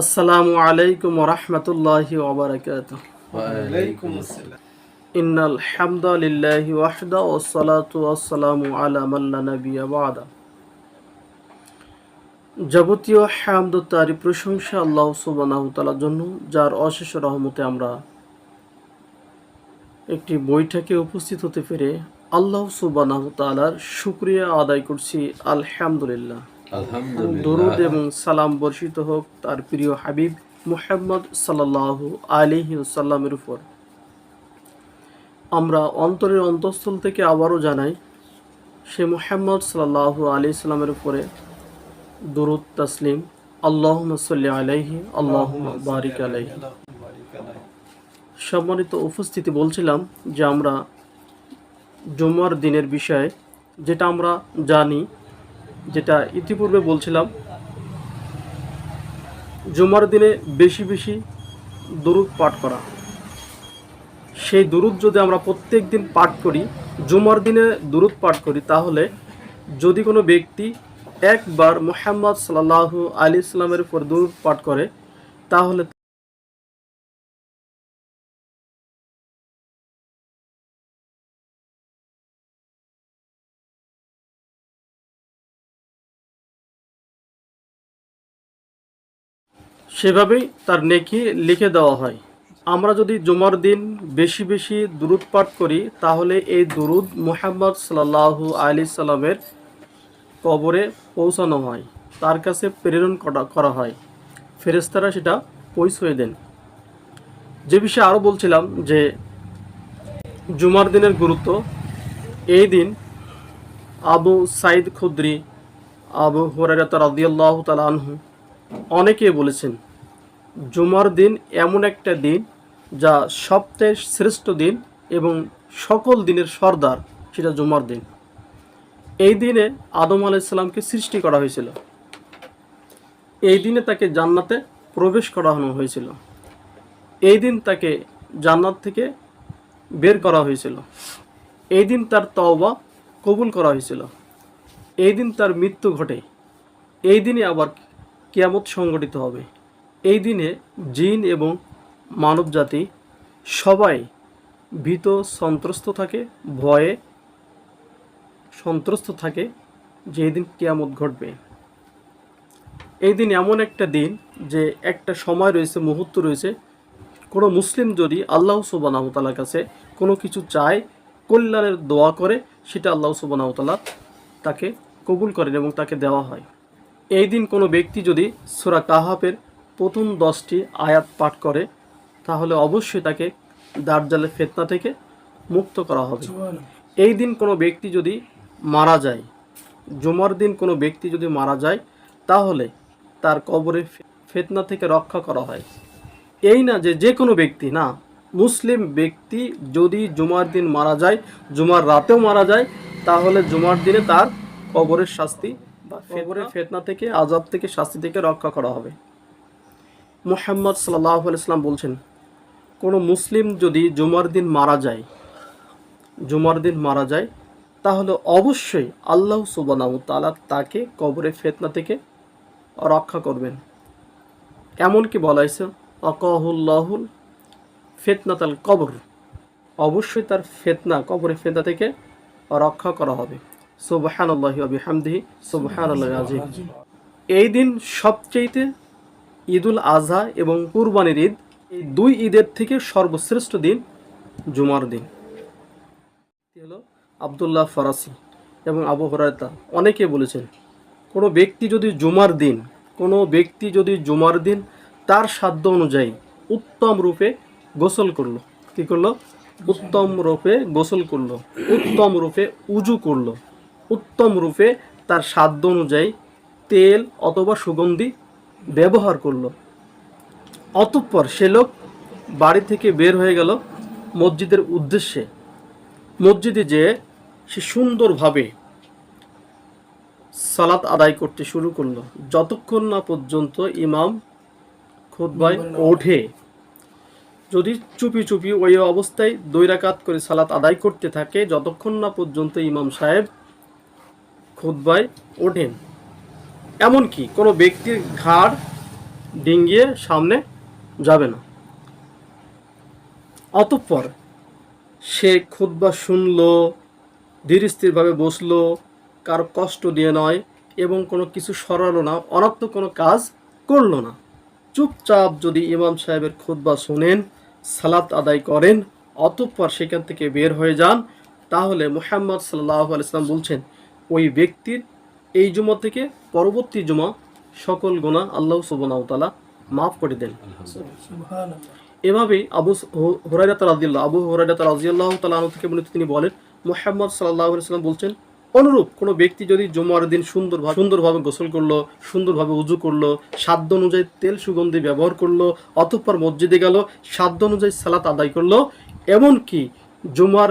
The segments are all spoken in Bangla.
আসসালামু আলাইকুম রহমতুল্লাহি ওবরাকাত ওয়াহদা ওয়াসসালাতু ওয়াসসালামু আলা বাদা। যাবতীয় হামদ তারি প্রশংসা আল্লাহ সুবহানাহু তাআলার জন্য যার অশেষ রহমতে আমরা একটি বৈঠকে উপস্থিত হতে পেরে আল্লাহ সুবহানাহু তাআলার শুকরিয়া আদায় করছি আলহামদুলিল্লাহ। দরুদ এবং সালাম বর্ষিত হোক তার প্রিয় হাবিব মুহাম্মদ সাল্লাহ আলিহি সাল্লামের উপর। আমরা অন্তরের অন্তঃস্থল থেকে আবারও জানাই, সে মুহাম্মদ সাল্লাহ আলি সাল্লামের উপরে দরুদ, তাসলিম আল্লাহ সাল্লি আলাইহি আল্লাহ বারিক আলাইহি। সম্মানিত উপস্থিতি বলছিলাম যে আমরা জুমার দিনের বিষয়ে যেটা আমরা জানি যেটা ইতিপূর্বে বলছিলাম, জুমার দিনে বেশি বেশি দরুদ পাঠ করা। সেই দরুদ যদি আমরা প্রত্যেক দিন পাঠ করি, জুমার দিনে দরুদ পাঠ করি, তাহলে যদি কোনো ব্যক্তি একবার মোহাম্মদ সাল্লাহ আলি ইসলামের উপর দরুদ পাঠ করে, তাহলে সেভাবেই তার নেকি লিখে দেওয়া হয়। আমরা যদি জুমার দিন বেশি বেশি দুরুদ পাঠ করি, তাহলে এই দুরুদ মোহাম্মদ সাল্লাহ আলি সাল্লামের কবরে পৌঁছানো হয়। তার কাছে প্রেরণ করা হয়। ফেরেস্তারা সেটা পৌঁছয়ে দেন। যে বিষয়ে আরও বলছিলাম যে, জুমার দিনের গুরুত্ব, এই দিন আবু সাইদ খুদ্রি, আবু হরারত রাদিয়াল্লাহু তাআলা আনহু অনেকে বলেছেন জুমার দিন এমন একটা দিন যা সপ্তাহের শ্রেষ্ঠ দিন এবং সকল দিনের সর্দার, সেটা জুমার দিন। এই দিনে আদম আলাইসাল্লামকে সৃষ্টি করা হয়েছিল। এই দিনে তাকে জান্নাতে প্রবেশ করানো হয়েছিল। এই দিন তাকে জান্নাত থেকে বের করা হয়েছিল। এই দিন তার তওবা কবুল করা হয়েছিল। এই দিন তার মৃত্যু ঘটে। এই দিনে আবার কিয়ামত সংগঠিত হবে। এই দিনে জিন এবং মানবজাতি সবাই ভীত, সন্ত্রস্ত থাকে, ভয়ে সন্ত্রস্ত থাকে যে দিন কিয়ামত ঘটবে। এই দিন এমন একটা দিন যে একটা সময় রয়েছে, মুহূর্ত রয়েছে। কোনো মুসলিম যদি আল্লাহ সুবানাহতালার কাছে কোনো কিছু চায়, কল্যাণের দোয়া করে, সেটা আল্লাহ সুবানাহতালা তাকে কবুল করেন এবং তাকে দেওয়া হয়। এই দিন কোনো ব্যক্তি যদি সুরা কাহাবের প্রথম দশটি আয়াত পাঠ করে তাহলে অবশ্যই তাকে দার্জালের ফেতনা থেকে মুক্ত করা হবে। এই দিন কোনো ব্যক্তি যদি মারা যায় জুমার দিন কোনো ব্যক্তি যদি মারা যায় তাহলে তার কবরে ফেতনা থেকে রক্ষা করা হয়। এই না যে যে কোনো ব্যক্তি না মুসলিম ব্যক্তি যদি জুমার দিন মারা যায় জুমার রাতেও মারা যায় তাহলে জুমার দিনে তার কবরের শাস্তি বা কবরের ফেতনা থেকে আজাব থেকে শাস্তি থেকে রক্ষা করা হবে। মুহাম্মদ সাল্লাহ ইসলাম বলছেন, কোনো মুসলিম যদি জুমার দিন মারা যায়, জুমার দিন মারা যায়, তাহলে অবশ্যই আল্লাহ সুবানাউ তালা তাকে কবরে ফেতনা থেকে রক্ষা করবেন। এমনকি বলা হয়েছে অকহুল্লাহুল ফেতনাতাল কবর, অবশ্যই তার ফেতনা কবরে ফেতনা থেকে রক্ষা করা হবে। সুবহান আল্লাহি হামদিহি সুবহান আল্লাহ এই দিন সবচেয়েতে ঈদুল আজহা এবং কুরবানির ঈদ, এই দুই ঈদের থেকে সর্বশ্রেষ্ঠ দিন জুমার দিন। হলো আবদুল্লাহ ফরাসি এবং আবু হরায়তা অনেকে বলেছেন, কোনো ব্যক্তি যদি জুমার দিন, কোনো ব্যক্তি যদি জুমার দিন তার সাধ্য অনুযায়ী উত্তম রূপে গোসল করল, কি করল? উত্তম রূপে গোসল করল, উত্তম রূপে উজু করল, উত্তম রূপে তার সাধ্য অনুযায়ী তেল অথবা সুগন্ধি ব্যবহার করল। অতঃপর সে লোক বাড়ি থেকে বের হয়ে গেল মসজিদের উদ্দেশ্যে। মসজিদে যেয়ে সে সুন্দরভাবে সালাত আদায় করতে শুরু করল। যতক্ষণ না পর্যন্ত ইমাম খুতবায় ওঠে, যদি চুপি চুপি ওই অবস্থায় দুই রাকাত করে সালাত আদায় করতে থাকে, যতক্ষণ না পর্যন্ত ইমাম সাহেব খুতবায় ওঠেন। এমনকি কোনো ব্যক্তির ঘাড় ডিঙ্গিয়ে সামনে যাবে না। অতঃপর সে খুদ্া শুনলো ধীর স্থিরভাবে বসল, কারও কষ্ট দিয়ে নয় এবং কোনো কিছু সরালো না অনাত্মক কোনো কাজ করল না। চুপচাপ যদি ইমাম সাহেবের খুদ্া শোনেন, সালাত আদায় করেন, অতঃপর সেখান থেকে বের হয়ে যান, তাহলে মুহাম্মদ সাল্লাহ আলাইসলাম বলছেন, ওই ব্যক্তির এই জুমা থেকে পরবর্তী জুমা সকল গোনা আল্লাহ সুবনাউতালা মাফ করে দেন। এভাবেই আবু হরাইরাত রাজিয়াল্লাহ আবু হরাইরাত রাজিয়াল্লাহ তালা থেকে বলে তিনি বলেন মোহাম্মদ সাল্লাহ সাল্লাম বলছেন অনুরূপ কোনো ব্যক্তি যদি জুমার দিন সুন্দরভাবে সুন্দরভাবে গোসল করল সুন্দরভাবে উজু করল সাধ্য অনুযায়ী তেল সুগন্ধি ব্যবহার করল অতঃপর মসজিদে গেল সাধ্য অনুযায়ী সালাত আদায় করল এমনকি জুমার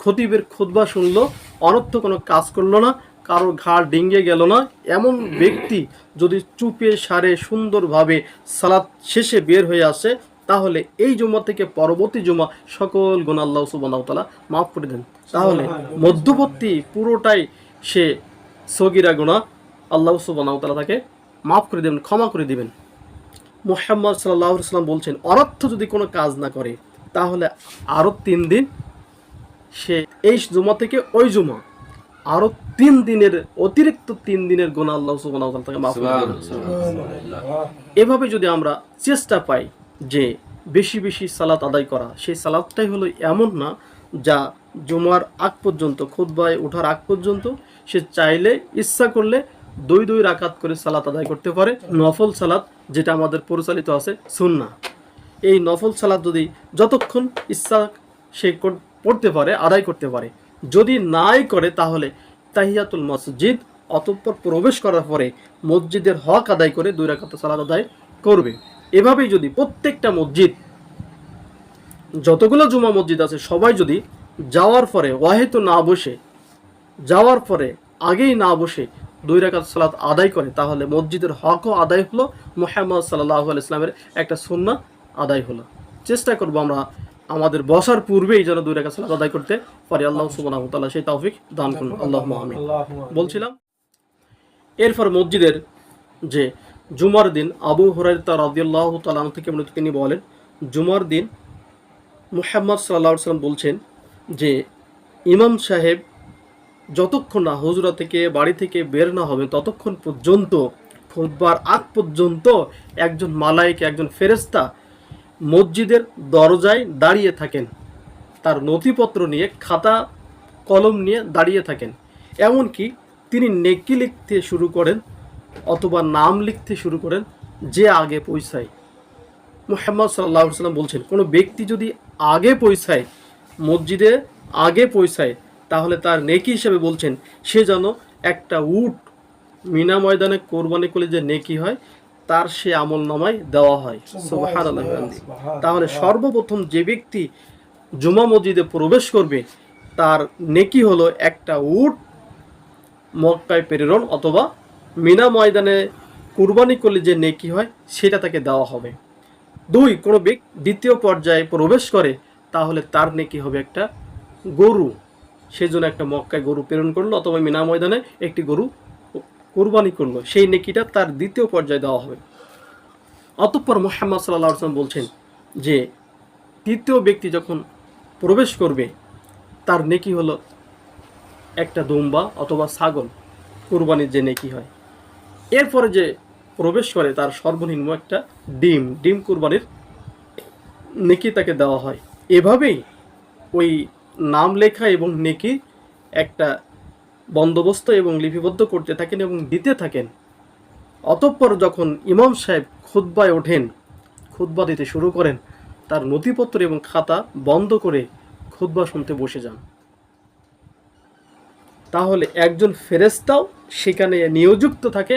খতিবের খুতবা শুনলো অনর্থ কোনো কাজ করল না কারোর ঘাড় ডিঙ্গে গেল না এমন ব্যক্তি যদি চুপে সারে সুন্দরভাবে সালাত শেষে বের হয়ে আসে তাহলে এই জুমা থেকে পরবর্তী জুমা সকল গুণ আল্লাহ সুবাহতালা মাফ করে দেন। তাহলে মধ্যবর্তী পুরোটাই সে সগিরা গুণা আল্লাহ সুবাহতালা তাকে মাফ করে দেবেন ক্ষমা করে দিবেন। মোহাম্মদ সাল্লাহ সাল্লাম বলছেন অনর্থ যদি কোনো কাজ না করে তাহলে আরও তিন দিন সে এই জুমা থেকে ওই জুমা আরও তিন দিনের অতিরিক্ত তিন দিনের গোনা আল্লাহ তাআলা তাকে মাফ এভাবে যদি আমরা চেষ্টা পাই যে বেশি বেশি সালাত আদায় করা সেই সালাতটাই হলো এমন না যা জুমার আগ পর্যন্ত খুতবায় ওঠার আগ পর্যন্ত সে চাইলে ইচ্ছা করলে দুই দুই রাকাত করে সালাত আদায় করতে পারে। নফল সালাত যেটা আমাদের পরিচালিত আছে সুন্না এই নফল সালাত যদি যতক্ষণ ইচ্ছা সে পড়তে পারে আদায় করতে পারে যদি নাই করে তাহলে তাহিয়াতুল মসজিদ অতঃপর প্রবেশ করার পরে মসজিদের হক আদায় করে দুই রাকাত সালাত আদায় করবে। এভাবেই যদি প্রত্যেকটা মসজিদ, যতগুলো জুমা মসজিদ আছে, সবাই যদি যাওয়ার পরে ওয়াহেতু না বসে, যাওয়ার পরে, আগেই না বসে দুই রাকাত সালাত আদায় করে, তাহলে মসজিদের হকও আদায় হলো, মোহাম্মদ সাল্লাহ ইসলামের একটা সুন্না আদায় হলো। চেষ্টা করব আমরা আমাদের বসার পূর্বেই যেন দুই সালাত আদায় করতে পারি। আল্লাহ সুবহানাহু ওয়া তাআলা সেই তৌফিক দান করুন। আল্লাহ আমিন। বলছিলাম এরপর মসজিদের যে জুমার দিন আবু হুরাইরা রাদিয়াল্লাহু তাআলা থেকে বর্ণিত তিনি বলেন জুমার দিন মুহাম্মদ সাল্লাল্লাহু আলাইহি সাল্লাম বলছেন যে ইমাম সাহেব যতক্ষণ না হুজরা থেকে বাড়ি থেকে বের না হবে ততক্ষণ পর্যন্ত খুতবার আগ পর্যন্ত একজন মালাইক একজন ফেরেস্তা মসজিদের দরজায় দাঁড়িয়ে থাকেন। তার নথিপত্র নিয়ে, খাতা, কলম নিয়ে দাঁড়িয়ে থাকেন। এমনকি তিনি নেকি লিখতে শুরু করেন অথবা নাম লিখতে শুরু করেন যে আগে পৌঁছায়। মুহাম্মদ সাল্লাহ সাল্লাম বলছেন, কোনো ব্যক্তি যদি আগে পৌঁছায়, মসজিদে আগে পৌঁছায়, তাহলে তার নেকি হিসেবে বলছেন, সে যেন একটা উট মিনা ময়দানে কোরবানি করলে যে নেকি হয় তার সে আমল নামায় দেওয়া হয়। তাহলে সর্বপ্রথম যে ব্যক্তি জুমা মসজিদে প্রবেশ করবে তার নেকি হলো একটা উট মক্কায় প্রেরণ অথবা মিনা ময়দানে কুরবানি করলে যে নেকি হয় সেটা তাকে দেওয়া হবে। দুই কোনো ব্যক্তি দ্বিতীয় পর্যায়ে প্রবেশ করে তাহলে তার নেকি হবে একটা গরু। সেজন্য একটা মক্কায় গরু প্রেরণ করল অথবা মিনা ময়দানে একটি গরু কুরবানি করল সেই নেকিটা তার দ্বিতীয় পর্যায়ে দেওয়া হবে। অতঃপর মোহাম্মদ সাল্লাহ আসলাম বলছেন যে তৃতীয় ব্যক্তি যখন প্রবেশ করবে, তার নেকি হলো একটা দুম্বা অথবা ছাগল, কুরবানির যে নেকি হয়। এরপরে যে প্রবেশ করে, তার সর্বনিম্ন একটা ডিম ডিম কুরবানির নেকি তাকে দেওয়া হয়। এভাবেই ওই নাম লেখা এবং নেকি একটা বন্দোবস্ত এবং লিপিবদ্ধ করতে থাকেন এবং দিতে থাকেন। অতঃপর যখন ইমাম সাহেব খুতবায় ওঠেন, খুতবা দিতে শুরু করেন, তার নথিপত্র এবং খাতা বন্ধ করে খুতবা শুনতে বসে যান। তাহলে একজন ফেরেস্তাও সেখানে নিয়োযুক্ত থাকে,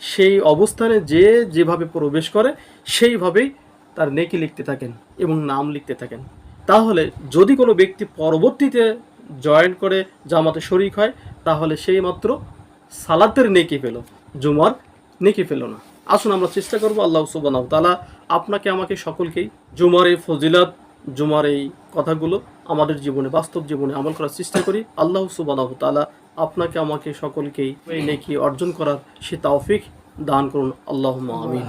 সেই অবস্থানে যে যেভাবে প্রবেশ করে, সেইভাবেই তার নেকি লিখতে থাকেন এবং নাম লিখতে থাকেন। তাহলে যদি কোনো ব্যক্তি পরবর্তীতে জয়েন করে জামাতে শরিক হয়, তাহলে সেই মাত্র সালাতের নেকি পেল। জুমার নেকি ফেল না। আসুন আমরা চেষ্টা করব আল্লাহ সুবাহ তালা আপনাকে, আমাকে সকলকেই জুমার এই ফজিলাত, জুমার এই কথাগুলো আমাদের জীবনে, বাস্তব জীবনে আমল করার চেষ্টা করি। আল্লাহ সুবাহ তালা আপনাকে, আমাকে সকলকেই নেকি অর্জন করার সে তাওফিক দান করুন। আল্লাহ আমিন।